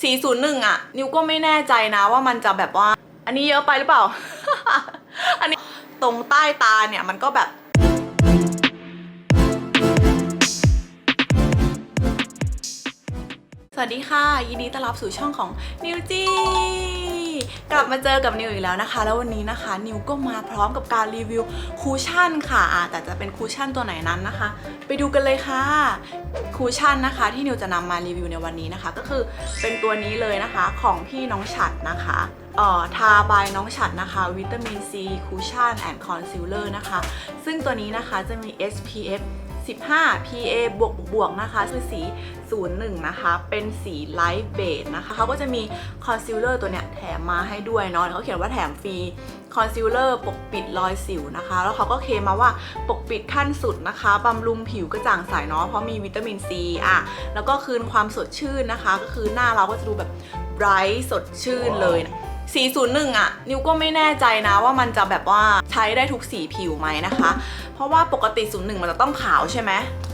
401อะ นิวก็ไม่แน่ใจนะว่ามันจะแบบว่า อันนี้เยอะไปหรือเปล่า อันนี้ตรงใต้ตาเนี่ยมันก็แบบ สวัสดีค่ะ ยินดีต้อนรับสู่ช่องของนิวจีกลับมาเจอกับนิวอีกแล้วนะคะ แล้ววันนี้นะคะ นิวก็มาพร้อมกับการรีวิวคูชั่นค่ะแต่จะเป็นคูชั่นตัวไหนนั้นนะคะ ไปดูกันเลยค่ะคูชั่นนะคะ ที่นิวจะนำมารีวิวในวันนี้นะคะ ก็คือเป็นตัวนี้เลยนะคะของพี่น้องฉัดนะคะเอ่อทาบายน้องฉัดนะคะวิตามินซีคูชั่นแอนด์คอนซีลเลอร์นะคะ ซึ่งตัวนี้นะคะจะมี SPF 15 PA บวกบวกนะคะคือสี 01 นะคะ เป็นสีไลท์เบจนะคะเขาก็จะมีคอนซีลเลอร์ตัวเนี้ยแถมมาให้ด้วยเนาะเขาเขียนว่าแถมฟรีคอนซีลเลอร์ปกปิดรอยสิวนะคะ แล้วเขาก็เคลมมาว่าปกปิดขั้นสุดนะคะบำรุงผิวกระจ่างใสเนาะเพราะมีวิตามินซีอะแล้วก็คืนความสดชื่นนะคะ ก็คือหน้าเราก็จะดูแบบไบรท์สดชื่นเลยนะ401อะนิวก็ไม่แน่ใจนะว่ามันจะแบบว่าใช้ได้ทุกสีผิวไหมนะคะ เพราะว่าปกติ 01 มันจะต้องขาวใช่ไหม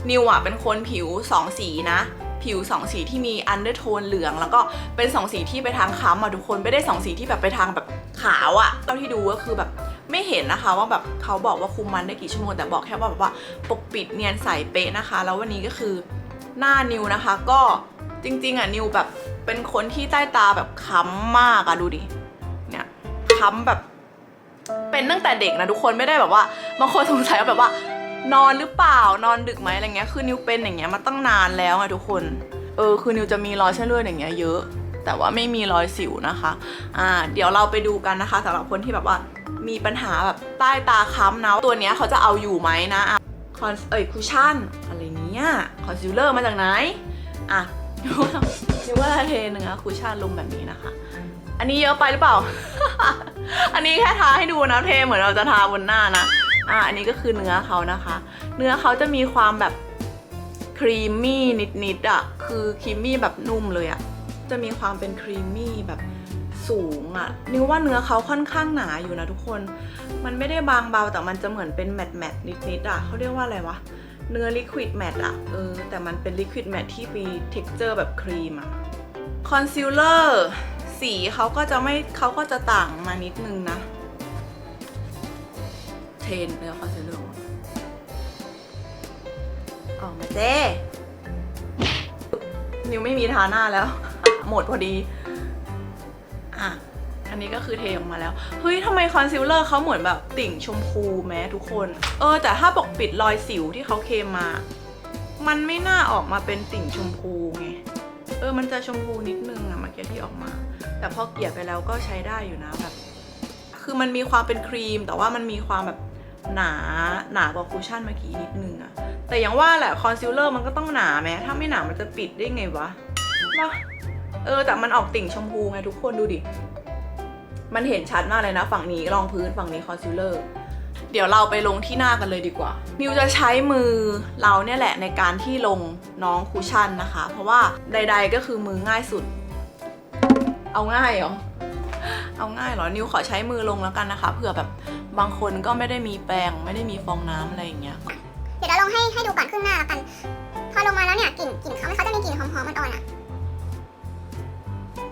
นิวอะเป็นคนผิว 2 สีนะ ผิว2สีที่มีอันเดอร์โทนเหลือง แล้วก็เป็น2สีที่ไปทางค้ำอะทุกคนไม่ได้2สีที่แบบไปทางแบบขาวอะเท่าที่ดูก็คือแบบไม่เห็นนะคะว่าแบบเขาบอกว่าคุมมันได้กี่ชั่วโมงแต่บอกแค่ว่าแบบว่าปกปิดเนียนใสเป๊ะนะคะ แล้ววันนี้ก็คือหน้านิวนะคะ ก็จริงๆอะนิวแบบเป็นคนที่ใต้ตาแบบค้ำมากอะดูดิเนี่ยค้ำแบบ เป็นตั้งแต่เด็กนะทุกคนไม่ได้แบบว่าบางคนสงสัยว่าแบบว่า นอนหรือเปล่านอนดึกไหมอะไรเงี้ยคือนิวเป็นอย่างเงี้ยมาตั้งนานแล้วไงทุกคน เออคือนิวจะมีรอยเส้นเลือดอย่างเงี้ยเยอะ แต่ว่าไม่มีรอยสิวนะคะอ่าเดี๋ยวเราไปดูกันนะคะสำหรับคนที่แบบว่ามีปัญหาแบบใต้ตาค้ำนะตัวเนี้ยเขาจะเอาอยู่ไหมนะคอนเอ้ยคูชั่นอะไรเนี้ยคอนซีลเลอร์มาจากไหนอะนิวว่านิวว่าเทเนื้อคูชั่นลงแบบนี้นะคะ อันนี้เยอะไปหรือเปล่า อันนี้แค่ทาให้ดูนะเทเหมือนเราจะทาบนหน้านะ อะอันนี้ก็คือเนื้อเขานะคะ เนื้อเขาจะมีความแบบครีมมี่นิดๆอะคือครีมมี่แบบนุ่มเลยอะจะมีความเป็นครีมมี่แบบสูงอะนิวว่าเนื้อเขาค่อนข้างหนาอยู่นะทุกคน มันไม่ได้บางเบาแต่มันจะเหมือนเป็นแมตต์แมตต์นิดๆอะเขาเรียกว่าอะไรวะเนื้อลิควิดแมตต์อะเออแต่มันเป็นลิควิดแมตต์ที่มีเท็กเจอร์แบบครีมอะคอนซีลเลอร์สีเขาก็จะไม่เขาก็จะต่างมานิดนึงนะ ทรนเนื้อคอนซีลเลอร์ออกมาเจ้นิวไม่มีทาหน้าแล้ว หมดพอดี อะ อันนี้ก็คือเทออกมาแล้ว เฮ้ยทำไมคอนซีลเลอร์เขาเหมือนแบบติ่งชมพูแม้ทุกคน เออ แต่ถ้าปกปิดรอยสิวที่เขาเคลมมา มันไม่น่าออกมาเป็นติ่งชมพูไง เออ มันจะชมพูนิดนึงอะเมื่อกี้ที่ออกมา แต่พอเกลี่ยไปแล้วก็ใช้ได้อยู่นะแบบ คือมันมีความเป็นครีม แต่ว่ามันมีความแบบ หนาหนากว่าคูชั่นเมื่อกี้นิดนึงอะแต่อย่างว่าแหละคอนซีลเลอร์มันก็ต้องหนาแม้ถ้าไม่หนามันจะปิดได้ไงวะวะเออแต่มันออกติ่งชมพูไงทุกคนดูดิ มันเห็นชัดมากเลยนะ ฝั่งนี้รองพื้นฝั่งนี้คอนซีลเลอร์เดี๋ยวเราไปลงที่หน้ากันเลยดีกว่า นิวจะใช้มือเราเนี่ยแหละในการที่ลงน้องคูชั่นนะคะ เพราะว่าใด ๆก็คือมือง่ายสุด เอาง่ายเหรอ เอาง่ายเหรอ นิวขอใช้มือลงแล้วกันนะคะ เผื่อแบบ บางคนก็ไม่ได้มีแปรงไม่ได้มีฟองน้ำอะไรอย่างเงี้ย เดี๋ยวเราลองให้ให้ดูก่อนครึ่งหน้าแล้วกัน พอลงมาแล้วเนี่ยกลิ่นกลิ่นเขาเขาจะมีกลิ่นหอมๆอ่อนๆอะ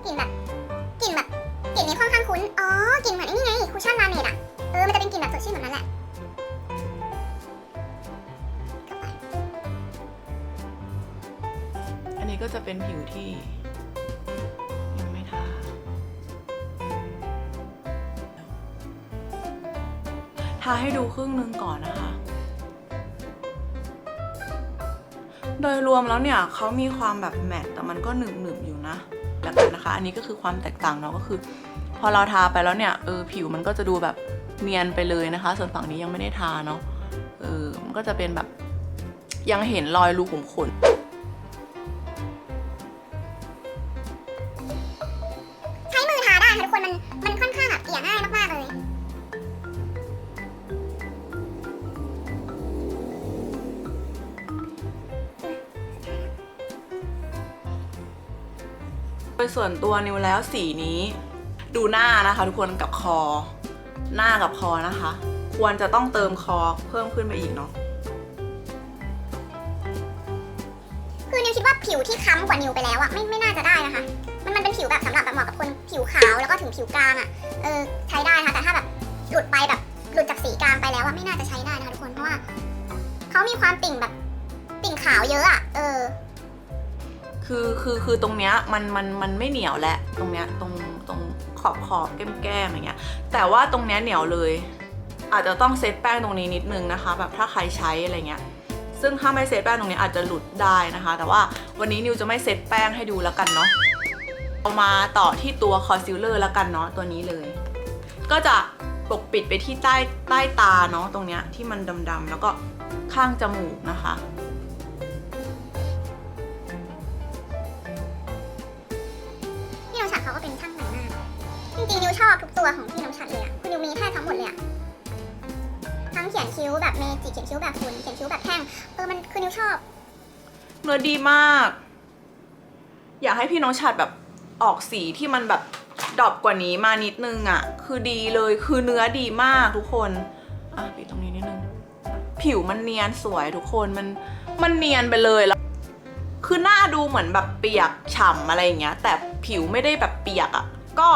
กลิ่นแบบกลิ่นแบบกลิ่นนี้ค่อนข้างคุ้น อ๋อกลิ่นเหมือนไอ้นี่ไงคูชั่นลาเนตอะ เออ มันจะเป็นกลิ่นแบบสดชื่นแบบนั้นแหละอันนี้ก็จะเป็นผิวที่าให้ดูครึ่งหนึ่งก่อนนะคะ โดยรวมแล้วเนี่ยเขามีความแบบแมตต์แต่มันก็หนึบหนึบอยู่นะแล้วกันนะคะ อันนี้ก็คือความแตกต่างเนาะก็คือ พอเราทาไปแล้วเนี่ยเออผิวมันก็จะดูแบบเนียนไปเลยนะคะ ส่วนฝั่งนี้ยังไม่ได้ทาเนาะเออมันก็จะเป็นแบบยังเห็นรอยรูขุมขน ส่วนตัวนิวแล้วสีนี้ ดูหน้านะคะ ทุกคนกับคอ หน้ากับคอนะคะ ควรจะต้องเติมคอเพิ่มขึ้นไปอีกเนาะคือนิวคิดว่าผิวที่ค้ำกว่านิวไปแล้วอะไม่ไม่น่าจะได้นะคะ มันมันเป็นผิวแบบสำหรับเหมาะกับคนผิวขาวแล้วก็ถึงผิวกลางอะเออใช้ได้นะคะแต่ถ้าแบบหลุดไปแบบหลุดจากสีกลางไปแล้วอะไม่น่าจะใช้ได้นะคะทุกคนเพราะว่าเขามีความติ่งแบบติ่งขาวเยอะอะเออ คือคือคือตรงเนี้ยมันมันมันไม่เหนียวแหละตรงเนี้ยตรงตรงขอบขอบแก้มแก้มอย่างเงี้ยแต่ว่าตรงเนี้ยเหนียวเลย อาจจะต้องเซตแป้งตรงนี้นิดนึงนะคะ แบบถ้าใครใช้อะไรเงี้ยซึ่งถ้าไม่เซตแป้งตรงนี้อาจจะหลุดได้นะคะ แต่ว่าวันนี้นิวจะไม่เซตแป้งให้ดูแล้วกันเนาะเอามาต่อที่ตัวคอนซีลเลอร์แล้วกันเนาะตัวนี้เลย ก็จะปกปิดไปที่ใต้ใต้ตาเนาะตรงเนี้ยที่มันดำๆแล้วก็ข้างจมูกนะคะ ริงๆนิวชอบทุกตัวของพี่น้องฉัดเลยอะคือนิวมีแค่ทั้งหมดเลยอะทั้งเขียนคิ้วแบบเมจิเขียนคิ้วแบบฝุ่นเขียนคิ้วแบบแท่งเออมันคือนิวชอบ เนื้อดีมาก อยากให้พี่น้องชัดแบบออกสีที่มันแบบดรอปกว่านี้มานิดนึงอะ่ะคือดีเลยคือเนื้อดีมากทุกคนอะปิดตรงนี้นิดนึง ผิวมันเนียนสวยทุกคนมันมันเนียนไปเลยแล้วคือหน้าดูเหมือนแบบเปียกฉ่ำอะไรอย่างเงี้ย แต่ผิวไม่ได้แบบเปียกอะก็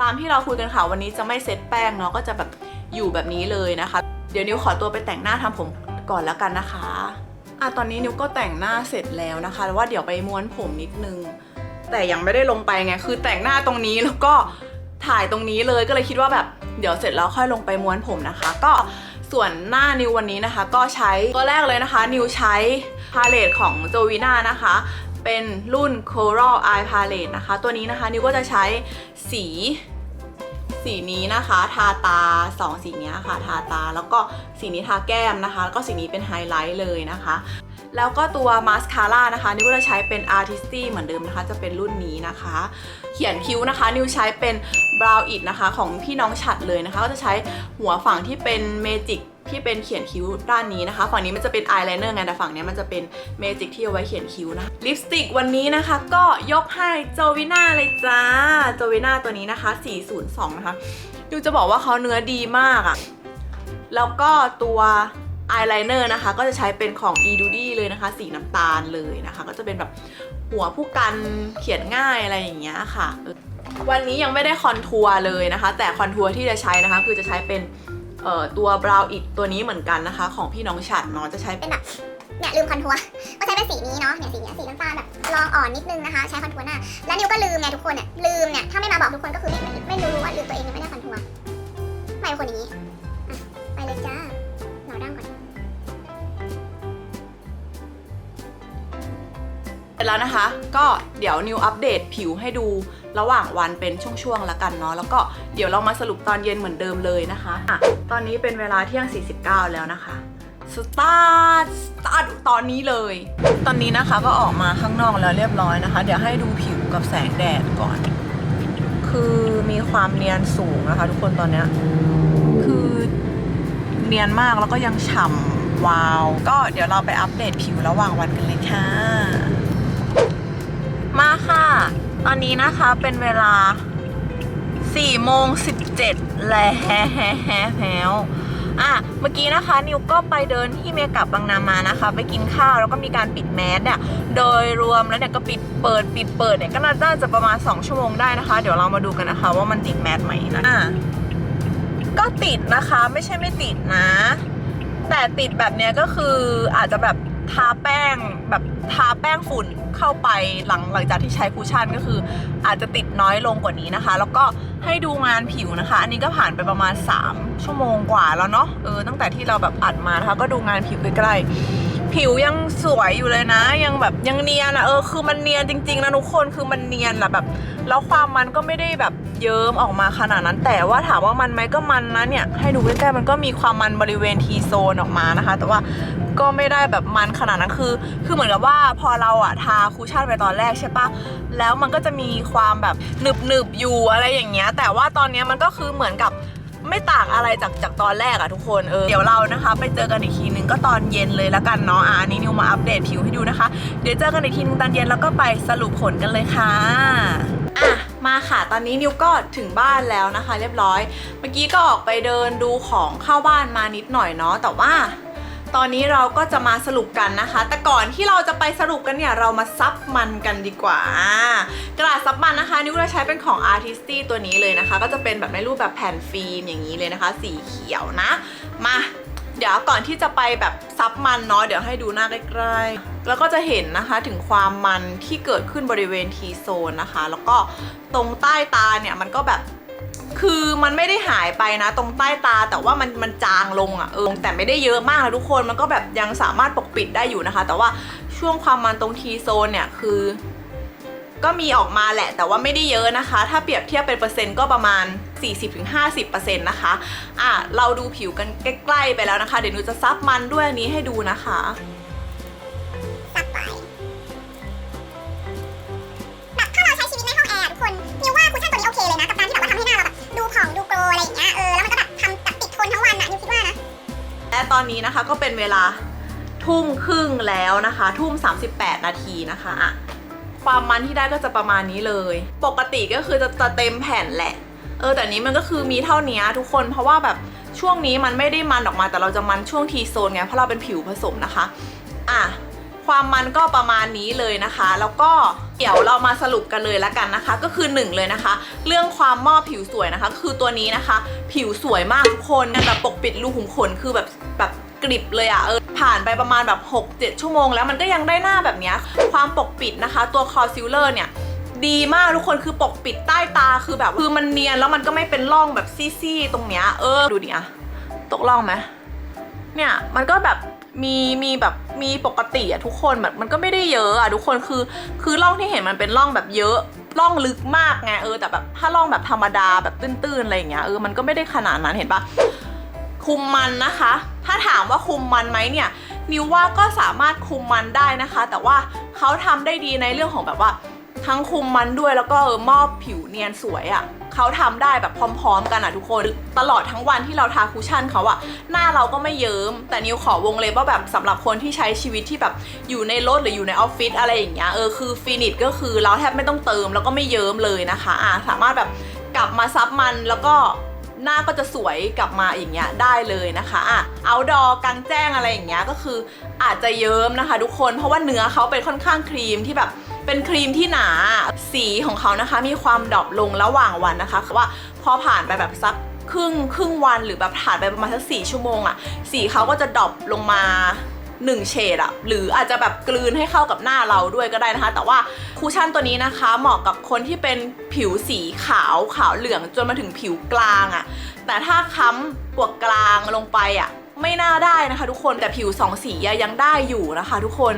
ตามที่เราคุยกันค่ะวันนี้จะไม่เซตแป้งเนาะก็จะแบบอยู่แบบนี้เลยนะคะ เดี๋ยวนิวขอตัวไปแต่งหน้าทำผมก่อนแล้วกันนะคะอะตอนนี้นิวก็แต่งหน้าเสร็จแล้วนะคะแล้วว่าเดี๋ยวไปม้วนผมนิดนึง แต่ยังไม่ได้ลงไปไงคือแต่งหน้าตรงนี้แล้วก็ถ่ายตรงนี้เลยก็เลยคิดว่าแบบเดี๋ยวเสร็จแล้วค่อยลงไปม้วนผมนะคะ ก็ส่วนหน้านิววันนี้นะคะ ก็ใช้ตัวแรกเลยนะคะ นิวใช้พาเลตของโจวิน่านะคะ เป็นรุ่น Coral Eye Palette นะคะ ตัวนี้นะคะนิวก็จะใช้สีสีนี้นะคะ ทาตา 2 สีนี้ค่ะ ทาตา แล้วก็สีนี้ทาแก้มนะคะ แล้วก็สีนี้เป็นไฮไลท์เลยนะคะ แล้วก็ตัวมาสคาร่านะคะ นิวจะใช้เป็น Artisty เหมือนเดิมนะคะ จะเป็นรุ่นนี้นะคะ เขียนคิ้วนะคะ นิวใช้เป็น Brow It นะคะ ของพี่น้องฉัดเลยนะคะ ก็จะใช้หัวฝั่งที่เป็นเมจิก ที่เป็นเขียนคิ้วด้านนี้นะคะ ฝั่งนี้มันจะเป็นอายไลเนอร์ไงแต่ฝั่งนี้มันจะเป็นเมจิกที่เอาไว้เขียนคิ้วนะลิปสติกวันนี้นะคะ ก็ยกให้โจวิน่าเลยจ้าโจวิน่าตัวนี้นะคะ 402 นะคะนิวจะบอกว่าเขาเนื้อดีมากอะแล้วก็ตัวอายไลเนอร์นะคะ ก็จะใช้เป็นของ e d u d y เลยนะคะ สีน้ำตาลเลยนะคะ ก็จะเป็นแบบหัวผู้กันเขียนง่ายอะไรอย่างเงี้ยค่ะ วันนี้ยังไม่ได้คอนทัวร์เลยนะคะ แต่คอนทัวร์ที่จะใช้นะคะ คือจะใช้เป็น เอ่อตัว brow it ตัวนี้เหมือนกันนะคะ ของพี่น้องฉัดเนาะจะใช้เป็นแบบเนี่ยลืมคอนทัวร์ก็ใช้เป็นสีนี้เนาะเนี่ยสีเนี้ยสีน้ำตาลแบบลองอ่อนนิดนึงนะคะ ใช้คอนทัวร์หน้า แล้วนิวก็ลืมไงทุกคนเนี่ยลืมเนี่ยถ้าไม่มาบอกทุกคนก็คือไม่ไม่ไม่รู้ว่าลืมตัวเองยังไม่ได้คอนทัวร์ไม่เป็นคนอย่างนี้อะไปเลยจ้าเหนาดั้งก่อนเสร็จแล้วนะคะ ก็เดี๋ยวนิวอัปเดตผิวให้ดู ระหว่างวันเป็นช่วงๆละกันเนาะแล้วก็เดี๋ยวเรามาสรุปตอนเย็นเหมือนเดิมเลยนะคะอะตอนนี้เป็นเวลาเที่ยง 49 แล้วนะคะสตาร์ทสตาร์ทตอนนี้เลย ตอนนี้นะคะก็ออกมาข้างนอกแล้วเรียบร้อยนะคะ เดี๋ยวให้ดูผิวกับแสงแดดก่อน คือมีความเนียนสูงนะคะ ทุกคนตอนเนี้ยคือเนียนมากแล้วก็ยังฉ่ำวาว ก็เดี๋ยวเราไปอัปเดตผิวระหว่างวันกันเลยค่ะ มาค่ะ ตอนนี้นะคะเป็นเวลา4โมง17 แล้วอะเมื่อกี้นะคะนิวก็ไปเดินที่เมกับบังนามานะคะ ไปกินข้าวแล้วก็มีการปิดแมสอะโดยรวมแล้วเนี่ยก็ปิดเปิดปิดเปิดเนี่ยก็น่าจะประมาณ 2 ชั่วโมงได้นะคะ เดี๋ยวเรามาดูกันนะคะ ว่ามันติดแมสไหมนะอะก็ติดนะคะไม่ใช่ไม่ติดนะ แต่ติดแบบเนี้ยก็คืออาจจะแบบ ทาแป้งแบบทาแป้งฝุ่นเข้าไปหลังหลังจากที่ใช้คูชั่นก็คือ อาจจะติดน้อยลงกว่านี้นะคะ แล้วก็ให้ดูงานผิวนะคะ อันนี้ก็ผ่านไปประมาณ 3 ชั่วโมงกว่าแล้วเนาะเออตั้งแต่ที่เราแบบอัดมานะคะก็ดูงานผิวใกล้ๆผิวยังสวยอยู่เลยนะ ยังแบบยังเนียนอะเออคือมันเนียนจริงๆนะทุกคนคือมันเนียนแหละแบบแล้วความมันก็ไม่ได้แบบ เยิ้มออกมาขนาดนั้น แต่ว่าถามว่ามันไหมก็มันนะเนี่ยให้ดูใกล้ๆมันก็มีความมันบริเวณทีโซนออกมานะคะ แต่ว่าก็ไม่ได้แบบมันขนาดนั้นคือ คือเหมือนกับว่าพอเราอะทาคูชั่นไปตอนแรกใช่ปะแล้วมันก็จะมีความแบบหนึบหนึบอยู่อะไรอย่างเงี้ย แต่ว่าตอนเนี้ยมันก็คือเหมือนกับไม่ต่างอะไรจากจากตอนแรกอะทุกคนเออเดี๋ยวเรานะคะ ไปเจอกันอีกทีนึงก็ตอนเย็นเลยแล้วกันเนาะอะอันนี้นิวมาอัปเดตผิวให้ดูนะคะ เดี๋ยวเจอกันอีกทีนึงตอนเย็นแล้วก็ไปสรุปผลกันเลยค่ะ มาค่ะ ตอนนี้นิวก็ถึงบ้านแล้วนะคะ เรียบร้อย เมื่อกี้ก็ออกไปเดินดูของเข้าบ้านมานิดหน่อยเนาะแต่ว่าตอนนี้เราก็จะมาสรุปกันนะคะ แต่ก่อนที่เราจะไปสรุปกันเนี่ย เรามาซับมันกันดีกว่า กระดาษซับมันนะคะ นิ้วเราใช้เป็นของ Artisty ตัวนี้เลยนะคะ ก็จะเป็นแบบในรูปแบบแผ่นฟิล์มอย่างนี้เลยนะคะ สีเขียวนะ มา เดี๋ยวก่อนที่จะไปแบบซับมันเนาะเดี๋ยวให้ดูหน้าใกล้ๆ แล้วก็จะเห็นนะคะถึงความมันที่เกิดขึ้นบริเวณ T zone นะคะ แล้วก็ตรงใต้ตาเนี่ยมันก็แบบคือมันไม่ได้หายไปนะ ตรงใต้ตาแต่ว่ามันมันจางลงอะ่ะเออแต่ไม่ได้เยอะมากนะทุกคนมันก็แบบยังสามารถปกปิดได้อยู่นะคะ แต่ว่าช่วงความมันตรงทีโซนเนี่ยคือ ก็มีออกมาแหละ แต่ว่าไม่ได้เยอะนะคะ ถ้าเปรียบเทียบเป็นเปอร์เซ็นต์ก็ประมาณ 40-50%นะคะอะเราดูผิวกันใกล้ๆไปแล้วนะคะ เดี๋ยวหนูจะซับมันด้วยอันนี้ให้ดูนะคะซับไปแบบถ้าเราใช้ชีวิตในห้องแอร์ทุกคนนิวว่าคุชชั่นตัวนี้โอเคเลยนะกับการที่แบบว่าทำให้หน้าเราแบบดูผ่องดูโกลอะไรอย่างเงี้ยเออแล้วมันก็แบบทำแบบติดทนทั้งวันอะนิวคิดว่านะและตอนนี้นะคะก็เป็นเวลาทุ่มครึ่งแล้วนะคะ ทุ่ม 38 นาทีนะคะอะ ความมันที่ได้ก็จะประมาณนี้เลย ปกติก็คือจะจะเต็มแผ่นแหละ เออแต่นี้มันก็คือมีเท่านี้ทุกคนเพราะว่าแบบช่วงนี้มันไม่ได้มันออกมาแต่เราจะมันช่วงทีโซนไงเพราะเราเป็นผิวผสมนะคะ อะความมันก็ประมาณนี้เลยนะคะ แล้วก็เดี๋ยวเรามาสรุปกันเลยละกันนะคะ ก็คือหนึ่งเลยนะคะ เรื่องความมอบผิวสวยนะคะ คือตัวนี้นะคะ ผิวสวยมากทุกคนแบบปกปิดรูขุมขนคือแบบแบบกริบเลยอะ่ะเออ ผ่านไปประมาณแบบ 6-7 ชั่วโมง แล้วมันก็ยังได้หน้าแบบนี้ความปกปิดนะคะ ตัวคอซิลเลอร์เนี่ยดีมากทุกคนคือปกปิดใต้ตาคือแบบคือมันเนียนแล้วมันก็ไม่เป็นร่องแบบซี่ๆตรงเนี้ยเออดูดิอะตกร่องไหมเนี่ยมันก็แบบมีมีแบบมีปกติอะทุกคนแบบมันก็ไม่ได้เยอะอะทุกคนคือคือร่องที่เห็นมันเป็นร่องแบบเยอะร่องลึกมากไงเออแต่แบบถ้าร่องแบบธรรมดาแบบตื้นๆอะไรอย่างเงี้ยเออมันก็ไม่ได้ขนาดนั้นเห็นปะ คุมมันนะคะ ถ้าถามว่าคุมมันไหมเนี่ยนิวว่าก็สามารถคุมมันได้นะคะ แต่ว่าเขาทำได้ดีในเรื่องของแบบว่า ทั้งคุมมันด้วยแล้วก็เออมอบผิวเนียนสวยอะ่ะเขาทำได้แบบพร้อมๆ กันอะทุกคน ตลอดทั้งวันที่เราทาคุชชั่นเขาอะ่ะหน้าเราก็ไม่เยิม้มแต่นิวขอวงเลยว่าแบบสำหรับคนที่ใช้ชีวิตที่แบบอยู่ในรถหรืออยู่ในออฟฟิศอะไรอย่างเงี้ยเออคือฟินิชก็คือเราแทบไม่ต้องเติมแล้วก็ไม่เยิ้มเลยนะคะอ่าสามารถแบบกลับมาซับมันแล้วก็ หน้าก็จะสวยกลับมาอย่างเงี้ยได้เลยนะคะอะเอาดอกลางแจ้งอะไรอย่างเงี้ยก็คืออาจจะเยิ้มนะคะ ทุกคนเพราะว่าเนื้อเขาเป็นค่อนข้างครีมที่แบบเป็นครีมที่หนาสีของเขานะคะ มีความดรอปลงระหว่างวันนะคะคือว่าพอผ่านไปแบบสักครึ่งครึ่งวันหรือแบบผ่านไปประมาณสักสี่ชั่วโมงอะสีเขาก็จะดรอปลงมา หนึ่งเฉดอะหรืออาจจะแบบกลืนให้เข้ากับหน้าเราด้วยก็ได้นะคะ แต่ว่าคูชั่นตัวนี้นะคะ เหมาะกับคนที่เป็นผิวสีขาวขาวเหลืองจนมาถึงผิวกลางอะแต่ถ้าค้ำกว่ากลางลงไปอะไม่น่าได้นะคะทุกคนแต่ผิวสองสียังได้อยู่นะคะทุกคน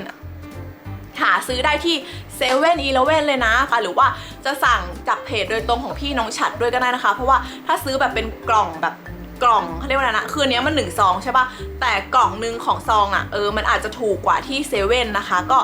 หาซื้อได้ที่เซเว่นอีเลเว่นเลยนะคะหรือว่าจะสั่งจากเพจโดยตรงของพี่น้องฉัดด้วยก็ได้นะคะ เพราะว่าถ้าซื้อแบบเป็นกล่องแบบ กล่องเขาเรียกว่าอะไรนะคืออนเนี้ยมันหนึ่งซองใช่ปะแต่กล่องหนึ่งของซองอะ่ะเออมันอาจจะถูกกว่าที่เซเว่นนะคะ ก็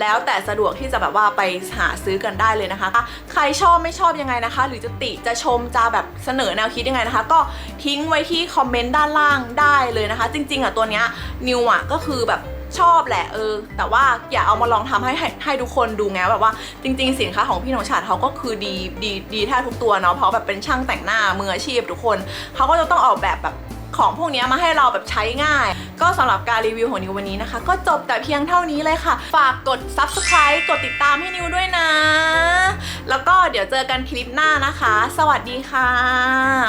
แล้วแต่สะดวกที่จะแบบว่าไปหาซื้อกันได้เลยนะคะ ใครชอบไม่ชอบยังไงนะคะ หรือจะติจะชมจะแบบเสนอแนวคิดยังไงนะคะ ก็ทิ้งไว้ที่คอมเมนต์ด้านล่างได้เลยนะคะ จริงๆอะตัวเนี้ยนิวอะก็คือแบบ ชอบแหละเออ แต่ว่าอย่าเอามาลองทำให้ให้ให้ทุกคนดูไงแบบว่าจริง ๆ สินค้าของพี่น้องชาติเขาก็คือดีดีดีแทบทุกตัวเนาะเพราะแบบเป็นช่างแต่งหน้ามืออาชีพทุกคนเขาก็จะต้องออกแบบแบบของพวกนี้มาให้เราแบบใช้ง่าย ก็สำหรับการรีวิวของนิววันนี้นะคะ ก็จบแต่เพียงเท่านี้เลยค่ะ ฝากกด subscribe กดติดตามให้นิวด้วยนะ แล้วก็เดี๋ยวเจอกันคลิปหน้านะคะ สวัสดีค่ะ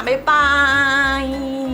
บ๊ายบาย